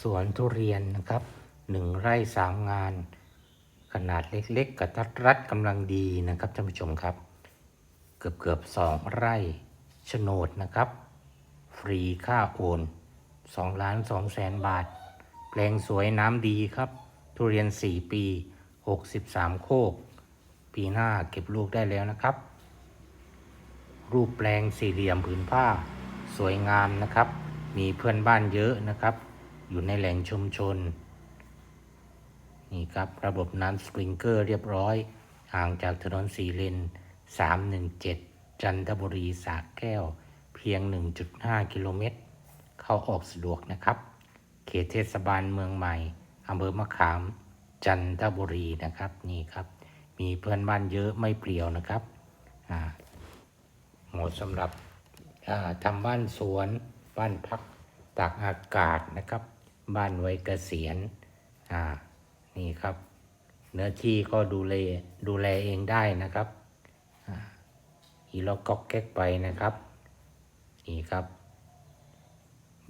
สวนทุเรียนนะครับหนึ่งไร่สามงาน ขนาดเล็กๆกระทัดรัดกำลังดีนะครับท่านผู้ชมครับ เกือบเกือบสองไร่โฉนดนะครับ ฟรีค่าโอนสองล้านสองแสนบาท แปลงสวยน้ำดีครับ ทุเรียน4ปี63โคก ปีหน้าเก็บลูกได้แล้วนะครับ รูปแปลงสี่เหลี่ยมผืนผ้า สวยงามนะครับ มีเพื่อนบ้านเยอะนะครับ อยู่ในแหล่งชุมชน นี่ครับระบบน้ำสปริงเกอร์เรียบร้อย ห่างจากถนนสีเลน 317 จันทบุรีสากแก้ว เพียง 1.5 กิโลเมตร เข้าออกสะดวกนะครับ เขตเทศบาลเมืองใหม่อำเภอมะขาม จันทบุรีนะครับนี่ครับ มีเพื่อนบ้านเยอะไม่เปลี่ยวนะครับเหมาะสำหรับทำบ้านสวนบ้านพักตากอากาศนะครับ บ้านไว้เกษียณอ่านี่ครับ เนื้อที่ก็ดูแลดูแลเองได้นะครับอีล็อกก๊อกแก๊กไปนะครับ นี่ครับ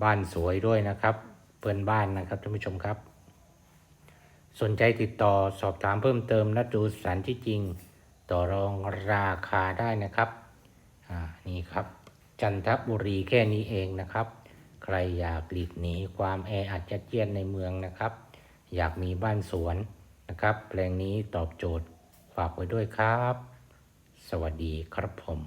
บ้านสวยด้วยนะครับเพื่อนบ้านนะครับท่านผู้ชมครับ สนใจติดต่อสอบถามเพิ่มเติมนัดดูสถานที่จริงต่อรองราคาได้นะครับ อ่า นี่ครับ จันทบุรีแค่นี้เองนะครับ ใครอยากหลีกหนีความแออัดจัดเยียนในเมืองนะครับ อยากมีบ้านสวนนะครับ แปลงนี้ตอบโจทย์ฝากไว้ด้วยครับ สวัสดีครับผม